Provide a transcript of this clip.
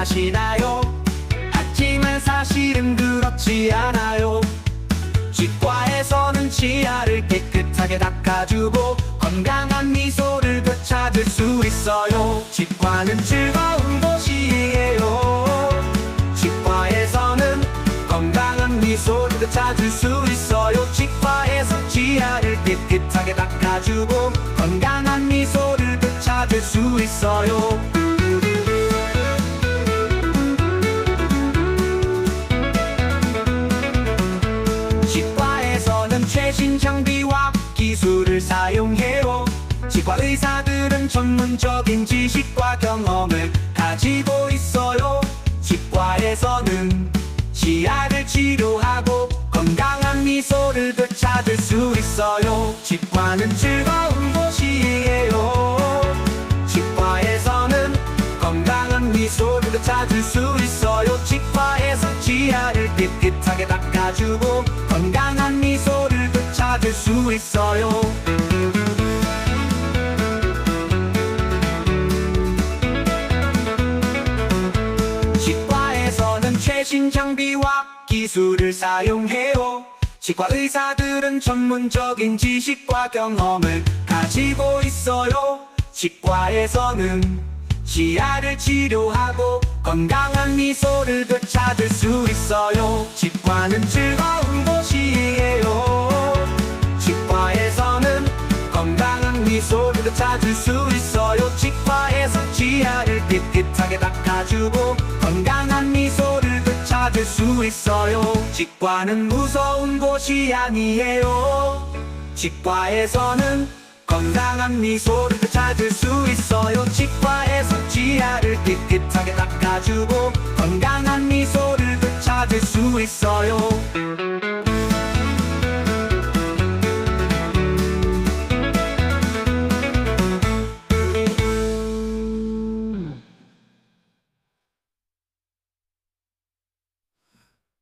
하시나요? 하지만 사실은 그렇지 않아요. 치과에서는 치아를 깨끗하게 닦아주고 건강한 미소를 되찾을 수 있어요. 치과는 즐거운 곳이에요. 치과에서는 건강한 미소를 되찾을 수 있어요. 치과에서 치아를 깨끗하게 닦아주고 건강한 미소를 되찾을 수 있어요. 최신 장비와 기술을 사용해요. 치과 의사들은 전문적인 지식과 경험을 가지고 있어요. 치과에서는 치아를 치료하고 건강한 미소를 되찾을 수 있어요. 치과는 즐거운 곳이에요. 치과에서는 건강한 미소를 되찾을 수 있어요. 치과에서 치아를 깨끗하게 닦아주고 되찾을 수 있어요. 치과에서는 최신 장비와 기술을 사용해요. 치과 의사들은 전문적인 지식과 경험을 가지고 있어요. 치과에서는 치아를 치료하고 건강한 미소를 되찾을 수 있어요. 치과는 즐거운 곳이에요. 미소를 되찾을 수 있어요. 치과에서 치아를 깨끗하게 닦아주고 건강한 미소를 되찾을 수 있어요. 치과는 무서운 곳이 아니에요. 치과에서는 건강한 미소를 되찾을 수 있어요. 치과에서 치아를 깨끗하게 닦아주고 건강한 미소를 되찾을 수 있어요.